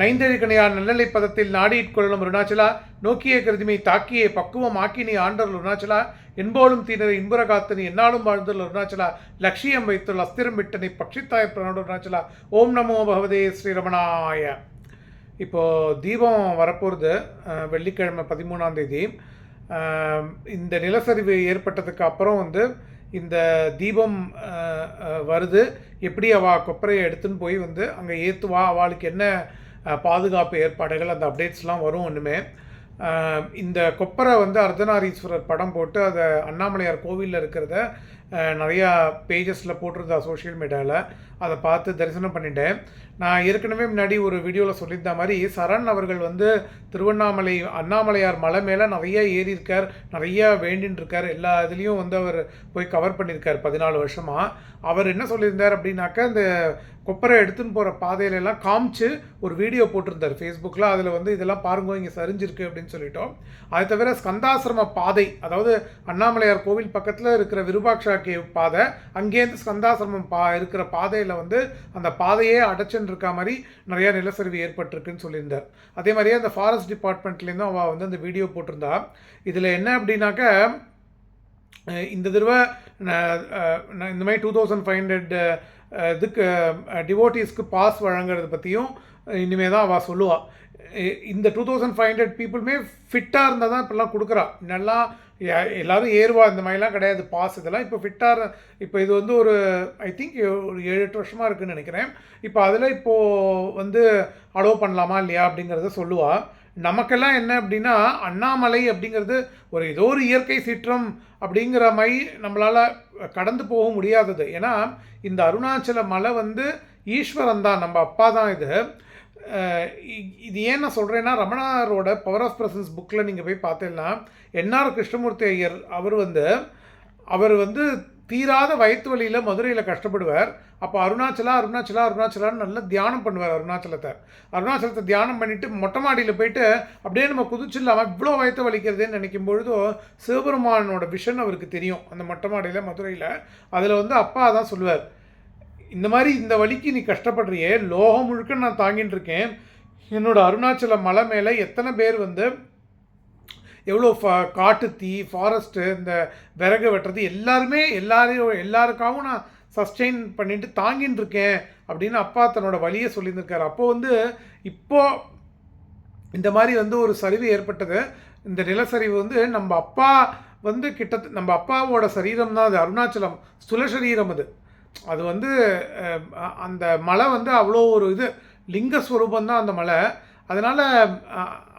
நைந்தழிக்கணையார் நல்லலை பதத்தில் நாடியிட்கொள்ளும் அருணாச்சலா நோக்கிய கருதிமை தாக்கியே பக்குவம் ஆக்கினி ஆண்டர் அருணாச்சலா என்போலும் தீனரை இன்புற காத்தனி என்னாலும் வாழ்ந்துள்ள அருணாச்சலா லட்சியம் வைத்துள்ள அஸ்திரம் விட்டனை பட்சித்தாய பிரணோட அருணாச்சலா ஓம் நமோ பகவதே ஸ்ரீரமணாய. இப்போது தீபம் வரப்போகிறது வெள்ளிக்கிழமை பதிமூணாம் தேதி. இந்த நிலச்சரிவு ஏற்பட்டதுக்கு அப்புறம் வந்து இந்த தீபம் வருது. எப்படி அவள் கொப்பரையை எடுத்துன்னு போய் வந்து அங்கே ஏற்றுவா அவளுக்கு என்ன பாதுகாப்பு ஏற்பாடுகள் அந்த அப்டேட்ஸ்லாம் வரும் ஒன்றுமே இந்த கொப்பரை வந்து அர்த்தநாரீஸ்வரர் படம் போட்டு அதை அண்ணாமலையார் கோவிலில் இருக்கிறத நிறையா பேஜஸில் போட்டிருந்தா சோஷியல் மீடியாவில் அதை பார்த்து தரிசனம் பண்ணிட்டேன். நான் ஏற்கனவே முன்னாடி ஒரு வீடியோவில் சொல்லியிருந்த மாதிரி சரண் அவர்கள் வந்து திருவண்ணாமலை அண்ணாமலையார் மலை மேலே நிறைய ஏறி இருக்கார் நிறைய வேண்டின்னு இருக்கார் எல்லா இதுலேயும் வந்து அவர் போய் கவர் பண்ணியிருக்கார் பதினாலு வருஷமாக அவர் என்ன சொல்லியிருந்தார் அப்படின்னாக்கா இந்த கொப்பரை எடுத்துன்னு போகிற பாதையிலெல்லாம் காமிச்சு ஒரு வீடியோ போட்டிருந்தார் ஃபேஸ்புக்கில் அதில் வந்து இதெல்லாம் பாருங்க இங்கே சரிஞ்சிருக்கு அப்படின்னு சொல்லிட்டோம். அது தவிர ஸ்கந்தாசிரம பாதை அதாவது அண்ணாமலையார் கோவில் பக்கத்தில் இருக்கிற விருபாக்ஷா கேவ் பாதை அங்கேருந்து ஸ்கந்தாசிரமம் பா இருக்கிற பாதையில் வந்து அந்த பாதையே அடைச்சுன்னு இருக்க மாதிரி நிறைய நிலச்சரிவு ஏற்பட்டிருக்குன்னு சொல்லியிருந்தார். அதே மாதிரியே அந்த ஃபாரஸ்ட் டிபார்ட்மெண்ட்லேருந்தும் அவள் வந்து அந்த வீடியோ போட்டிருந்தா. இதில் என்ன அப்படின்னாக்க இந்த தடவை இந்த மாதிரி டூ தௌசண்ட் ஃபைவ் ஹண்ட்ரட் இதுக்கு டிவோட்டீஸ்க்கு பாஸ் வழங்குறது பற்றியும் இனிமே தான் அவள் சொல்லுவாள் இந்த டூ தௌசண்ட் ஃபைவ் ஹண்ட்ரட் பீப்புளுமே ஃபிட்டாக இருந்தால் தான் இப்போல்லாம் கொடுக்குறா. நல்லா எல்லாரும் ஏறுவா இந்த மாதிரிலாம் கிடையாது. பாஸ் இதெல்லாம் இப்போ ஃபிட்டாக இப்போ இது வந்து ஒரு ஐ திங்க் ஒரு ஏழு எட்டு வருஷமாக இருக்குன்னு நினைக்கிறேன். இப்போ அதில் இப்போது வந்து அலோவ் பண்ணலாமா இல்லையா அப்படிங்கிறத சொல்லுவாள் நமக்கெல்லாம் என்ன அப்படின்னா அண்ணாமலை அப்படிங்கிறது ஒரு ஏதோ ஒரு இயற்கை சீற்றம் அப்படிங்கிற மாதிரி நம்மளால் கடந்து போக முடியாதது. ஏன்னா இந்த அருணாச்சல மலை வந்து ஈஸ்வரன் தான் நம்ம அப்பா தான் இது. இது ஏன் நான் சொல்கிறேன்னா ரமணாரோட பவர் ஆஃப் பிரசன்ஸ் புக்கில் நீங்கள் போய் பார்த்தீங்கன்னா என்ஆர் கிருஷ்ணமூர்த்தி ஐயர் அவர் வந்து அவர் வந்து தீராத வயிற்று வலியில் மதுரையில் கஷ்டப்படுவார். அப்போ அருணாச்சலா அருணாச்சலா அருணாச்சலான்னு நல்லா தியானம் பண்ணுவார் அருணாச்சலத்தை. அருணாச்சலத்தை தியானம் பண்ணிவிட்டு மொட்டை மாடியில் போயிட்டு அப்படியே நம்ம குதிச்சிடலாமா? இவ்வளோ வயிற்று வலிக்கிறதுன்னு நினைக்கும் பொழுதோ சிவபெருமானோட விஷன் அவருக்கு தெரியும். அந்த மொட்டை மாடியில் மதுரையில். அதில் வந்து அப்பா தான் சொல்லுவார். இந்த மாதிரி இந்த வழிக்கு நீ கஷ்டப்படுறியே? லோகம் முழுக்க நான் தாங்கிட்டு இருக்கேன். என்னோடய அருணாச்சல மலை மேலே எத்தனை பேர் வந்து எவ்வளோ ஃபா காட்டு தீ ஃபாரஸ்ட்டு இந்த விறகு வெட்டுறது எல்லாருமே எல்லாரையும் எல்லாருக்காகவும் நான் சஸ்டெயின் பண்ணிட்டு தாங்கின்னு இருக்கேன் அப்படின்னு அப்பா தன்னோட வழியை சொல்லியிருந்திருக்காரு. அப்போ வந்து இப்போது இந்த மாதிரி வந்து ஒரு சரிவு ஏற்பட்டது. இந்த நிலச்சரிவு வந்து நம்ம அப்பா வந்து கிட்ட நம்ம அப்பாவோட சரீரம் தான் அது. அருணாச்சலம் ஸ்துல சரீரம் அது. அது வந்து அந்த மலை வந்து அவ்வளோ ஒரு இது லிங்க ஸ்வரூபம் தான் அந்த மலை. அதனால்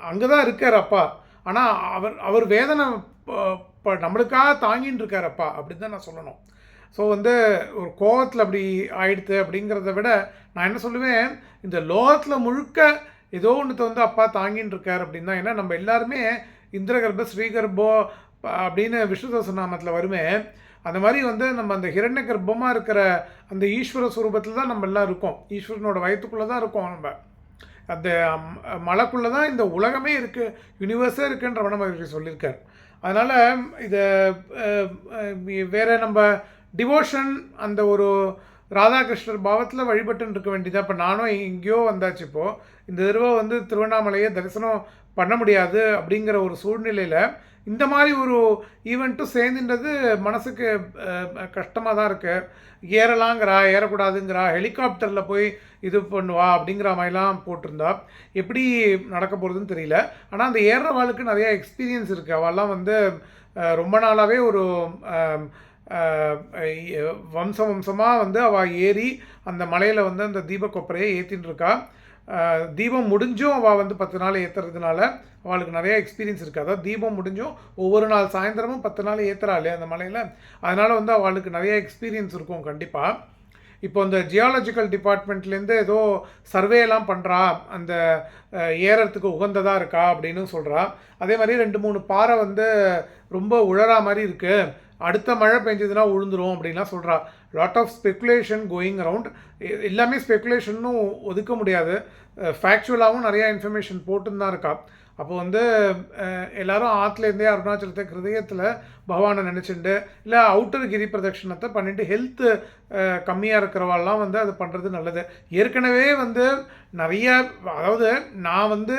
அங்கே தான் இருக்கார் அப்பா. ஆனால் அவர் அவர் வேதனை ப- ப- நம்மளுக்காக தாங்கின்னு இருக்கார் அப்பா அப்படின்னு தான் நான் சொல்லணும். ஸோ வந்து ஒரு கோவத்தில் அப்படி ஆயிடுத்து அப்படிங்கிறத விட நான் என்ன சொல்லுவேன் இந்த லோகத்தில் முழுக்க ஏதோ ஒன்றுத்தை வந்து அப்பா தாங்கின்னு இருக்கார் அப்படின்னு தான் ஏன்னா நம்ம எல்லாருமே இந்திரகர்ப ஸ்ரீகர்போ அப்படின்னு விஷ்ணு நாமத்தில் வருமே அந்த மாதிரி வந்து நம்ம அந்த ஹிரண்ய கர்ப்பமாக இருக்கிற அந்த ஈஸ்வர ஸ்வரூபத்தில் தான் நம்ம எல்லாம் இருக்கோம். ஈஸ்வரனோட வயத்துக்குள்ளே தான் இருக்கோம் நம்ம. அந்த மலைக்குள்ளே தான் இந்த உலகமே இருக்குது யூனிவர்ஸே இருக்குன்ற ரமண மகரிஷி சொல்லியிருக்கார். அதனால் இதை வேறு நம்ம டிவோஷன் அந்த ஒரு ராதாகிருஷ்ணர் பாவத்தில் வழிபட்டுன்னு இருக்க வேண்டியதா இப்போ நானும் எங்கேயோ வந்தாச்சு இப்போது இந்த தடவை வந்து திருவண்ணாமலையை தரிசனம் பண்ண முடியாது அப்படிங்கிற ஒரு சூழ்நிலையில் இந்த மாதிரி ஒரு ஈவெண்ட்டும் சேர்ந்துன்றது மனசுக்கு கஷ்டமாக தான் இருக்குது ஏறலாங்கிறா ஏறக்கூடாதுங்கிறா ஹெலிகாப்டரில் போய் இது பண்ணுவா அப்படிங்கிற மாதிரிலாம் போட்டிருந்தா எப்படி நடக்க போகிறதுன்னு தெரியல. ஆனால் அந்த ஏறுறவாளுக்கு நிறையா எக்ஸ்பீரியன்ஸ் இருக்குது அவெல்லாம் வந்து ரொம்ப நாளாகவே ஒரு வம்ச வம்சம் வம்சமாக வந்து அவள் ஏறி அந்த மலையில் வந்து அந்த தீபக்கொப்பரையை ஏற்றின்னு இருக்கா தீபம் முடிஞ்சும் அவள் வந்து பத்து நாள் ஏற்றுறதுனால அவளுக்கு நிறைய எக்ஸ்பீரியன்ஸ் இருக்குது அதாவது தீபம் முடிஞ்சும் ஒவ்வொரு நாள் சாயந்தரமும் பத்து நாள் ஏற்றுறா இல்லையா அந்த மலையில்? அதனால் வந்து அவளுக்கு நிறைய எக்ஸ்பீரியன்ஸ் இருக்கும் கண்டிப்பாக இப்போ இந்த ஜியாலஜிக்கல் டிபார்ட்மெண்ட்லேருந்து ஏதோ சர்வேலாம் பண்ணுறா அந்த ஏறத்துக்கு உகந்ததாக இருக்கா அப்படின்னு சொல்கிறா அதே மாதிரி ரெண்டு மூணு பாறை வந்து ரொம்ப உழறா மாதிரி இருக்குது அடுத்த மழை பெஞ்சதுன்னா உழுந்துரும் அப்படின்லாம் சொல்கிறா lot of speculation going around எல்லாமே ஸ்பெக்குலேஷனும் ஒதுக்க முடியாது. ஃபேக்சுவலாகவும் நிறையா இன்ஃபர்மேஷன் போட்டுன்னு தான் இருக்கா. அப்போ வந்து எல்லாரும் ஆற்றுலேருந்தே அருணாச்சலத்தை ஹிருதயத்தில் பகவானை நினச்சிண்டு இல்லை அவுட்டர் கிரி பிரதட்சணத்தை பண்ணிட்டு ஹெல்த்து கம்மியாக இருக்கிறவாள்லாம் வந்து அது பண்ணுறது நல்லது. ஏற்கனவே வந்து நிறைய அதாவது நான் வந்து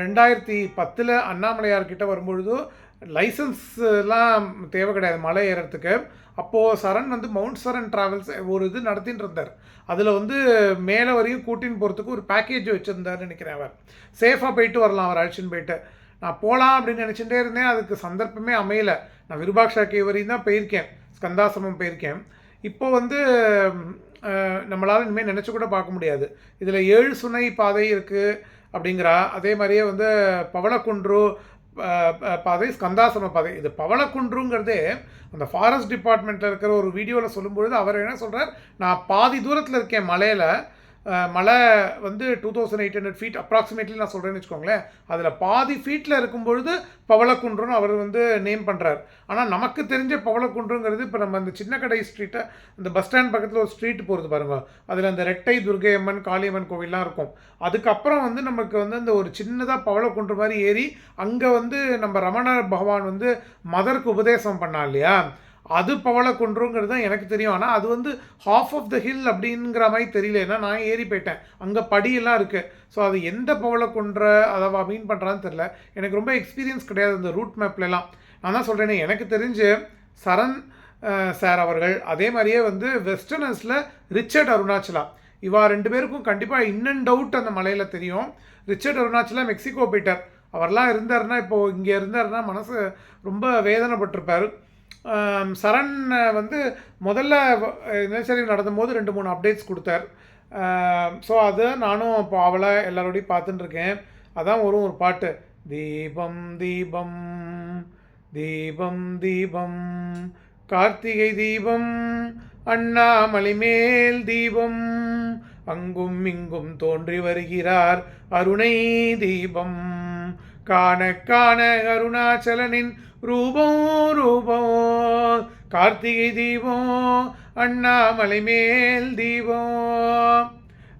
ரெண்டாயிரத்தி பத்தில் அண்ணாமலையார்கிட்ட வரும்பொழுது லைசன்ஸ்லாம் தேவை கிடையாது மலை ஏறுறதுக்கு அப்போது சரண் வந்து மவுண்ட் சரண் ட்ராவல்ஸ் ஒரு இது நடத்தின்னு இருந்தார் அதில் வந்து மேலே வரையும் கூட்டின்னு போகிறதுக்கு ஒரு பேக்கேஜ் வச்சுருந்தாருன்னு நினைக்கிறேன் அவர். சேஃபாக போயிட்டு வரலாம் அவர் அழைச்சின்னு போயிட்டு. நான் போகலாம் அப்படின்னு நினச்சிட்டே இருந்தேன். அதுக்கு சந்தர்ப்பமே அமையலை. நான் விருபாக்ஷா கே வரையும் தான் போயிருக்கேன். ஸ்கந்தாசிரமம் போயிருக்கேன். இப்போ வந்து நம்மளால் இனிமேல் நினச்சி கூட பார்க்க முடியாது. இதில் ஏழு சுனை பாதை இருக்குது அப்படிங்கிறா. அதே மாதிரியே வந்து பவளக்குன்று பாதை ஸ்கந்தாசிரம பாதை. இது பவளக்குன்றுங்கிறதே அந்த ஃபாரஸ்ட் டிபார்ட்மெண்ட்டில் இருக்கிற ஒரு வீடியோவில் சொல்லும்பொழுது அவர் என்ன சொல்கிறார் நான் பாதி தூரத்தில் இருக்கேன் மலையில் மலை வந்து two thousand eight hundred feet approximately நான் சொல்கிறேன்னு வச்சுக்கோங்களேன். அதில் பாதி ஃபீட்டில் இருக்கும் பொழுது பவளக்குன்றுன்னு அவர் வந்து நேம் பண்ணுறார் ஆனால் நமக்கு தெரிஞ்ச பவளக்குன்றுங்கிறது இப்போ நம்ம அந்த சின்ன கடை ஸ்ட்ரீட்டை அந்த பஸ் ஸ்டாண்ட் பக்கத்தில் ஒரு ஸ்ட்ரீட் போகிறது பாருங்க. அதில் அந்த ரெட்டை துர்கையம்மன் காளியம்மன் கோவில்லாம் இருக்கும். அதுக்கப்புறம் வந்து நமக்கு வந்து அந்த ஒரு சின்னதாக பவளக்குன்று மாதிரி ஏறி அங்கே வந்து நம்ம ரமண பகவான் வந்து மதருக்கு உபதேசம் பண்ணா இல்லையா? அது பவளக்குன்றுங்கிறது தான் எனக்கு தெரியும். ஆனால் அது வந்து ஹாஃப் ஆஃப் த ஹில் அப்படிங்கிற மாதிரி தெரியல. ஏன்னா நான் ஏறி போயிட்டேன். அங்கே படியெல்லாம் இருக்குது ஸோ அது எந்த பவளக்குன்றை அதை மீன் பண்ணுறான்னு தெரில எனக்கு ரொம்ப எக்ஸ்பீரியன்ஸ் கிடையாது அந்த ரூட் மேப்லலாம் நான் தான் சொல்கிறேனே எனக்கு தெரிஞ்சு சரண் சார் அவர்கள் அதே மாதிரியே வந்து வெஸ்டர்னர்ஸில் ரிச்சர்ட் அருணாச்சலா. இவா ரெண்டு பேருக்கும் கண்டிப்பாக இன் அண்ட் அவுட் அந்த மலையில் தெரியும். ரிச்சர்ட் அருணாச்சலா மெக்சிகோ போயிட்டார். அவர்லாம் இருந்தார்னா இப்போது இங்கே இருந்தாருன்னா மனசு ரொம்ப வேதனைப்பட்டிருப்பார். சரண் வந்து முதல்ல நிலச்சரிவு நடந்தபோது ரெண்டு மூணு அப்டேட்ஸ் கொடுத்தார். ஸோ அது நானும் இப்போ அவளை எல்லாரோடையும் பார்த்துட்டுருக்கேன் அதான் வரும் ஒரு பாட்டு. தீபம் தீபம் தீபம் தீபம். கார்த்திகை தீபம் அண்ணாமலை மேல் தீபம். அங்கும் இங்கும் தோன்றி வருகிறார் அருணை தீபம். காண காண அருணாச்சலனின் ரூபம் ரூபம். கார்த்திகை தீபம் அண்ணாமலை மேல் தீபம்.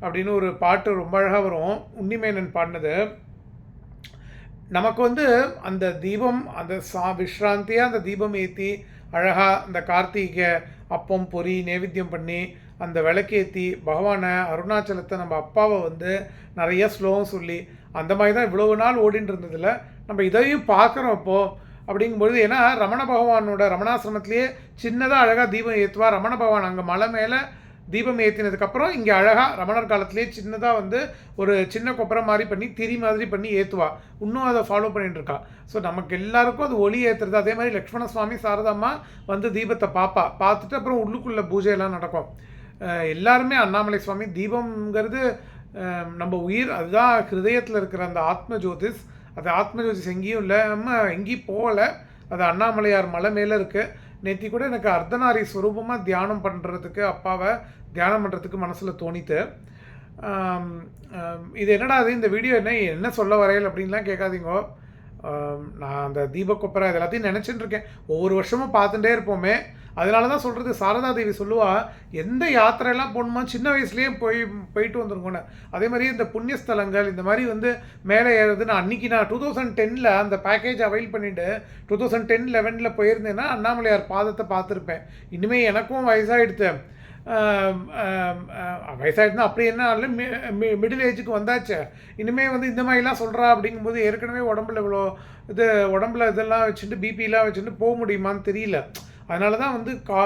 அப்படின்னு ஒரு பாட்டு ரொம்ப அழகாக வரும். உன்னிமேனன் பாடினது. நமக்கு வந்து அந்த தீபம் அந்த சா விஷ்ராந்தியாக அந்த தீபம் ஏற்றி அழகாக அந்த கார்த்திகை அப்பம் பொறி நைவேத்தியம் பண்ணி அந்த விளக்கேற்றி பகவானை அருணாச்சலத்தை நம்ம அப்பாவை வந்து நிறைய ஸ்லோகம் சொல்லி அந்த மாதிரி தான் இவ்வளவு நாள் ஓடின்னு இருந்ததில்ல நம்ம இதையும் பார்க்குறோம் இப்போது அப்படிங்கும்பொழுது ஏன்னா ரமண பகவானோட ரமணாசிரமத்திலேயே சின்னதாக அழகாக தீபம் ஏற்றுவா ரமண பகவான் அங்கே மலை மேலே தீபம் ஏற்றினதுக்கப்புறம் இங்கே அழகாக ரமணர் காலத்திலேயே சின்னதாக வந்து ஒரு சின்ன கொப்பரை மாதிரி பண்ணி திரி மாதிரி பண்ணி ஏற்றுவா இன்னும் அதை ஃபாலோ பண்ணிட்டு இருக்கா ஸோ நமக்கு எல்லாருக்கும் அது ஒளி ஏற்றுறது அதே மாதிரி லக்ஷ்மண சுவாமி சாரதாம்மா வந்து தீபத்தை பார்ப்பா பார்த்துட்டு அப்புறம் உள்ளுக்குள்ளே பூஜையெல்லாம் நடக்கும். எல்லாருமே அண்ணாமலை சுவாமி தீபம்ங்கிறது நம்ம உயிர் அதுதான் ஹிருதயத்தில் இருக்கிற அந்த ஆத்ம ஜோதிஸ் அது ஆத்ம ஜோதிஸ் எங்கேயும் இல்லை நம்ம எங்கேயும் போகலை. அது அண்ணாமலையார் மலை மேலே இருக்குது நேற்றி கூட எனக்கு அர்த்தநாரி ஸ்வரூபமாக தியானம் பண்ணுறதுக்கு அப்பாவை தியானம் பண்ணுறதுக்கு மனசில் தோணித்து. இது என்னடா அது இந்த வீடியோ என்ன என்ன சொல்ல வரையல் அப்படின்லாம் கேட்காதீங்கோ. நான் அந்த தீபக்கொப்பரை இது எல்லாத்தையும் நினச்சிட்டு இருக்கேன். ஒவ்வொரு வருஷமும் பார்த்துட்டே இருப்போமே. அதனால தான் சொல்கிறது சாரதா தேவி சொல்லுவா எந்த யாத்திரையெல்லாம் போகணுமோ சின்ன வயசுலேயே போய் போயிட்டு வந்துருக்கோன்னு அதே மாதிரி இந்த புண்ணியஸ்தலங்கள் இந்த மாதிரி வந்து மேலே ஏறுறது நான் அன்றைக்கி நான் டூ தௌசண்ட் டென்னில் அந்த பேக்கேஜ் அவைல் பண்ணிவிட்டு டூ தௌசண்ட் டென் லெவனில் போயிருந்தேன்னா அண்ணாமலையார் பாதத்தை பார்த்துருப்பேன். இனிமேல் எனக்கும் வயசாகிடுது வயசாகிடுதுன்னா அப்படி என்ன இல்லை மிடில் ஏஜுக்கு வந்தாச்சு. இனிமேல் வந்து இந்த மாதிரிலாம் சொல்கிறா அப்படிங்கும்போது ஏற்கனவே உடம்புல இவ்வளோ இது உடம்புல இதெல்லாம் வச்சுட்டு பிபிலாம் வச்சுட்டு போக முடியுமான்னு தெரியல. அதனால தான் வந்து கா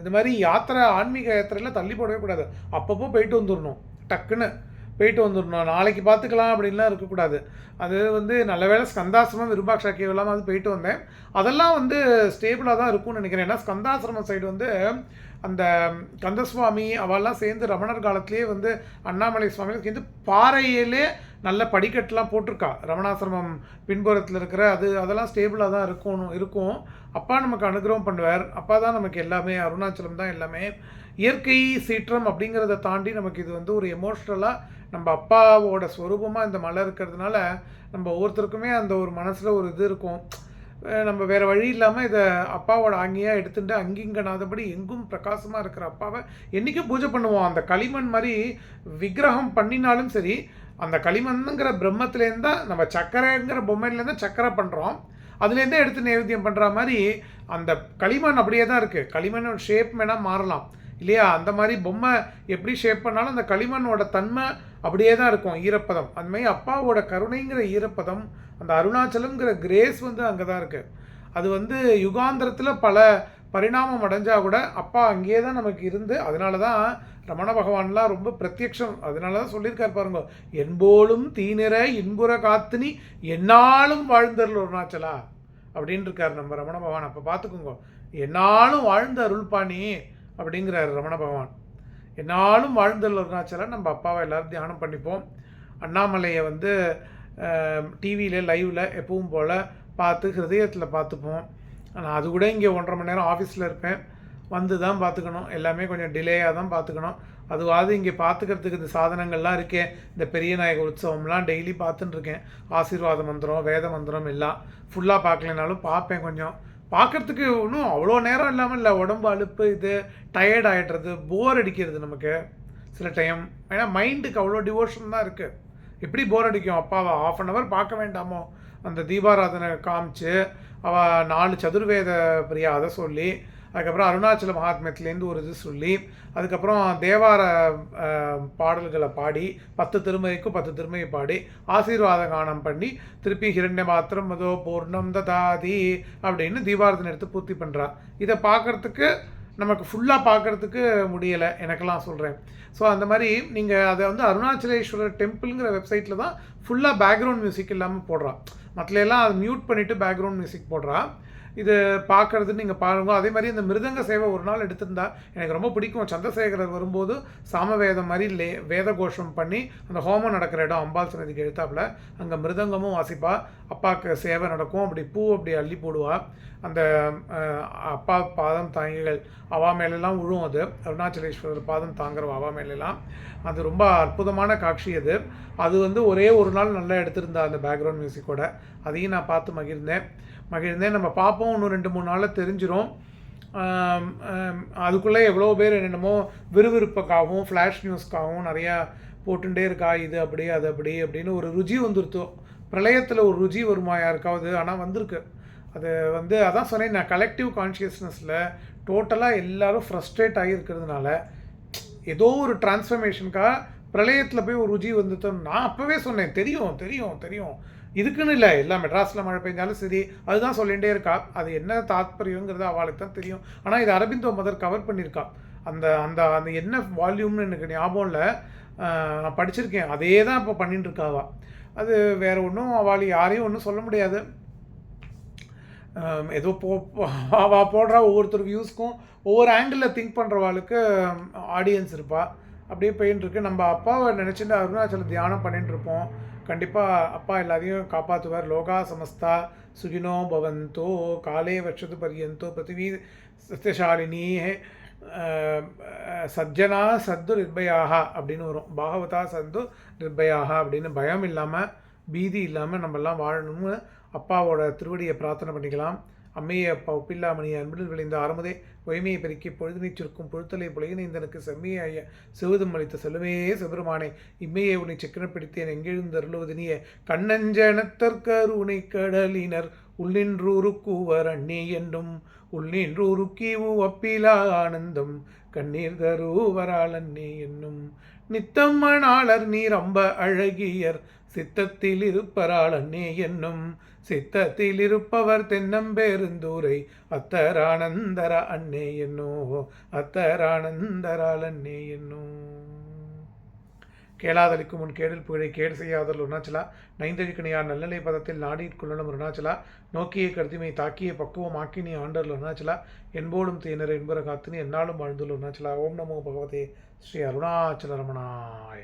இந்த மாதிரி யாத்திரை ஆன்மீக யாத்திரையில் தள்ளி போடவே கூடாது. அப்பப்போ போயிட்டு வந்துடணும் டக்குன்னு போயிட்டு வந்துடணும் நாளைக்கு பார்த்துக்கலாம் அப்படின்லாம் இருக்கக்கூடாது. அது வந்து நல்ல வேளை ஸ்கந்தாசிரமம் விருபாக்ஷா கேவ் வந்து அது போயிட்டு வந்தேன். அதெல்லாம் வந்து ஸ்டேபிளாக தான் இருக்கும்னு நினைக்கிறேன். ஏன்னா ஸ்கந்தாசிரமம் சைடு வந்து அந்த கந்தசுவாமி அவெல்லாம் சேர்ந்து ரமணர் காலத்திலேயே வந்து அண்ணாமலை சுவாமி சேர்ந்து பாறையிலே நல்ல படிக்கட்டுலாம் போட்டிருக்கா. ரமணாசிரமம் பின்புறத்தில் இருக்கிற அது அதெல்லாம் ஸ்டேபிளாக தான் இருக்கணும் இருக்கும். அப்பா நமக்கு அனுகிரகம் பண்ணுவார். அப்பா தான் நமக்கு எல்லாமே அருணாச்சலம் தான் எல்லாமே. இயற்கை சீற்றம் அப்படிங்கிறத தாண்டி நமக்கு இது வந்து ஒரு எமோஷ்னலாக நம்ம அப்பாவோட ஸ்வரூபமாக இந்த மலை இருக்கிறதுனால நம்ம ஒவ்வொருத்தருக்குமே அந்த ஒரு மனசில் ஒரு இது இருக்கும். நம்ம வேறு வழி இல்லாமல் இதை அப்பாவோட ஆங்கியாக எடுத்துட்டு அங்கிங்கனாதபடி எங்கும் பிரகாசமாக இருக்கிற அப்பாவை என்றைக்கும் பூஜை பண்ணுவோம். அந்த களிமண் மாதிரி விக்கிரகம் பண்ணினாலும் சரி அந்த களிமண்ணுங்கிற பிரம்மத்துலேருந்து தான் நம்ம சக்கரைங்கிற பொம்மையிலேருந்து சக்கரை பண்ணுறோம் அதுலேருந்தே எடுத்து நைவேத்தியம் பண்ணுற மாதிரி அந்த களிமண் அப்படியே தான் இருக்குது களிமண்ணோட ஷேப் வேணால் மாறலாம். இல்லையா? அந்த மாதிரி பொம்மை எப்படி ஷேப் பண்ணாலும் அந்த களிமண்ணோட தன்மை அப்படியே தான் இருக்கும். ஈரப்பதம். அந்த மாதிரி அப்பாவோட கருணைங்கிற ஈரப்பதம் அந்த அருணாச்சலம்ங்கிற கிரேஸ் வந்து அங்கே தான் இருக்குது அது வந்து யுகாந்திரத்தில் பல பரிணாமம் அடைஞ்சால் கூட அப்பா அங்கேயே தான் நமக்கு இருந்து அதனால தான் ரமண பகவான்லாம் ரொம்ப பிரத்யக்ஷம். அதனால தான் சொல்லியிருக்காரு பாருங்க என்போலும் தீநிற இன்புற காத்துனி என்னாலும் வாழ்ந்தருள் அருணாச்சலா அப்படின்னு இருக்கார் நம்ம ரமண பகவான். அப்போ பார்த்துக்கோங்க என்னாலும் வாழ்ந்த அருள்பாணி அப்படிங்கிறார் ரமண பகவான். என்னாலும் வாழ்ந்தருள் அருணாச்சலா நம்ம அப்பாவை எல்லாரும் தியானம் பண்ணிப்போம். அண்ணாமலையை வந்து டிவியில் லைவில் எப்பவும் போல் பார்த்து ஹிருதயத்தில் பார்த்துப்போம். ஆனால் அது கூட இங்கே ஒன்றரை மணி நேரம் ஆஃபீஸில் இருப்பேன். வந்து தான் பார்த்துக்கணும். எல்லாமே கொஞ்சம் டிலேயாக தான் பார்த்துக்கணும். அதுவாது இங்கே பார்த்துக்கிறதுக்கு இந்த சாதனங்கள்லாம் இருக்கே. இந்த பெரிய நாயக உற்சவம்லாம் டெய்லி பார்த்துட்டுருக்கேன் ஆசீர்வாத மந்திரம் வேத மந்திரம் எல்லாம் ஃபுல்லாக பார்க்கலனாலும் பார்ப்பேன் கொஞ்சம். பார்க்கறதுக்கு ஒன்றும் அவ்வளோ நேரம் இல்லாமல் இல்லை. உடம்பு அலுப்பு இது டயர்ட் ஆகிடுறது போர் அடிக்கிறது நமக்கு சில டைம் ஏன்னா மைண்டுக்கு அவ்வளோ டிவோஷன் தான் இருக்குது எப்படி போர் அடிக்கும்? அப்பாவை ஆஃப் அன் ஹவர் பார்க்க வேண்டாமோ? அந்த தீபாராதனை காமிச்சு அவள் நாலு சதுர்வேத பிரியா அதை சொல்லி அதுக்கப்புறம் அருணாச்சல மகாத்மியத்துலேருந்து ஒரு இது சொல்லி அதுக்கப்புறம் தேவார பாடல்களை பாடி பத்து திருமதிக்கும் பத்து திருமையை பாடி ஆசீர்வாத கானம் பண்ணி திருப்பி ஹிரண்ய மாத்திரம் மதோ பூர்ணம் ததாதி அப்படின்னு தீபாரதனை எடுத்து பூர்த்தி பண்ணுறா இதை பார்க்கறதுக்கு நமக்கு ஃபுல்லாக பார்க்கறதுக்கு முடியலை எனக்கெல்லாம் சொல்கிறேன் ஸோ அந்த மாதிரி நீங்கள் அதை வந்து அருணாச்சலேஸ்வரர் டெம்பிள்ங்கிற வெப்சைட்டில் தான் ஃபுல்லாக பேக்ரவுண்ட் மியூசிக் இல்லாமல் போடுறான் மற்ற எல்லாம் அதை மியூட் பண்ணிவிட்டு பேக்ரவுண்ட் மியூசிக் போடுறான் இது பார்க்கறது நீங்கள் பாருங்க. அதே மாதிரி இந்த மிருதங்க சேவை ஒரு நாள் எடுத்திருந்தா எனக்கு ரொம்ப பிடிக்கும். சந்திரசேகரர் வரும்போது சாமவேதம் மாதிரி லே வேத கோஷம் பண்ணி அந்த ஹோமம் நடக்கிற இடம் அம்பாள் சன்னதிக்கு எடுத்தாப்புல அங்கே மிருதங்கமும் வாசிப்பா. அப்பாவுக்கு சேவை நடக்கும். அப்படி பூ அப்படி அள்ளி போடுவா. அந்த அப்பா பாதம் தாங்கிகள் அவா மேலெல்லாம் விழும் அது. அருணாச்சலேஸ்வரர் பாதம் தாங்குற அவா மேலெல்லாம். அது ரொம்ப அற்புதமான காட்சி அது. அது வந்து ஒரே ஒரு நாள் நல்லா எடுத்திருந்தா அந்த பேக்ரவுண்ட் மியூசிக்கோட அதையும் நான் பார்த்து மகிழ்ந்தேன். மகிழ்ந்தேன். நம்ம பார்ப்போம். இன்னும் ரெண்டு மூணு நாளில் தெரிஞ்சிடும் அதுக்குள்ளே எவ்வளோ பேர் என்னென்னமோ விறுவிறுப்புக்காகவும் ஃப்ளாஷ் நியூஸ்க்காகவும் நிறையா போட்டுட்டே இருக்கா இது அப்படி அது அப்படி அப்படின்னு ஒரு ருச்சி வந்துருத்தோம் பிரளயத்தில் ஒரு ருச்சி வருமா யாருக்காவது? ஆனால் வந்திருக்கு. அது வந்து அதான் சொன்னேன் நான் கலெக்டிவ் கான்ஷியஸ்னஸில் டோட்டலாக எல்லாரும் ஃப்ரஸ்ட்ரேட் ஆகியிருக்கிறதுனால ஏதோ ஒரு டிரான்ஸ்ஃபர்மேஷனுக்காக பிரளயத்தில் போய் ஒரு ருஜி வந்துட்டோம் நான் அப்போவே சொன்னேன் தெரியும் தெரியும் தெரியும். இதுக்குன்னு இல்லை எல்லாம் மெட்ராஸில் மழை பெஞ்சாலும் சரி அதுதான் சொல்லிகிட்டே இருக்கா. அது என்ன தாத்பரியங்கிறது அவளுக்கு தான் தெரியும். ஆனால் இது அரபிந்தோ மதர் கவர் பண்ணியிருக்கா. அந்த அந்த அந்த என்ன வால்யூம்னு எனக்கு ஞாபகம் இல்லை. நான் படிச்சிருக்கேன். அதே தான் இப்போ பண்ணிட்டு இருக்காவா. அது வேறு ஒன்றும் அவள் யாரையும் ஒன்றும் சொல்ல முடியாது. ஏதோ போ அவள் போடுறா ஒவ்வொருத்தர் வியூஸ்க்கும் ஒவ்வொரு ஆங்கிளில் திங்க் பண்ணுறவாளுக்கு ஆடியன்ஸ் இருப்பாள் அப்படியே போயின்னு இருக்கு. நம்ம அப்பாவை நினச்சிட்டு அருணாச்சல தியானம் பண்ணிட்டு இருப்போம். கண்டிப்பாக அப்பா எல்லாத்தையும் காப்பாற்றுவார் லோகா சமஸ்தா சுகினோ பவந்தோ காலே வருஷத்து பரியந்தோ பிருத்திவி சத்யசாலினி சஜ்ஜனா சத்து நிர்பயாகா அப்படின்னு வரும். பாகவதா சந்து நிர்பயாகா அப்படின்னு பயம் இல்லாமல் பீதி இல்லாமல் நம்மெல்லாம் வாழணும்னு அப்பாவோட திருவடியை பிரார்த்தனை பண்ணிக்கலாம். அம்மையை அப்பா ஒப்பில்லாமணியை அன்பில் விளைந்த ஆரம்பதே பொய்மையை பெருக்கி பொழுதினை சுருக்கும் பொழுத்தலை புலகினைந்தனுக்கு செம்மையை ஐய சிவதும் அளித்த செல்லுமே சிவருமானே இம்மையை உன்னை சிக்கன பிடித்தேன் எங்கெழுந்தருளுவதினிய கண்ணஞ்சனத்தற்கருணை கடலினர் உள்ளின்றூருக்குவர் அண்ணே என்றும் உள்ளின்றூருக்கி அப்பிலா ஆனந்தம் கண்ணீர் தருவரால் என்னும் நித்தம் மணாளர் நீர் அம்ப அழகியர் சித்தத்தில் இருப்பராள் அண்ணே என்னும் சித்தத்தில் இருப்பவர் தென்னம்பேருந்தூரை அத்தரானந்தர அண்ணே என்னோ அத்தரானந்தரால் அண்ணே என்னோ. கேளாதலிக்கு முன் கேடில் புகழை கேடு செய்யாதல் அருணாச்சலா நைந்தழிக்கணியார் நல்லநிலை பதத்தில் நாடிற்குள்ளனும் அருணாச்சலா நோக்கிய கருதிமை தாக்கிய பக்குவம் ஆக்கினி ஆண்டல் அருணாச்சலா என்போடும் தேனர் என்பர காத்தினி என்னாலும் வாழ்ந்துள்ள அருணாச்சலா ஓம் நமோ பகவதே ஸ்ரீ அருணாச்சல ரமணாய.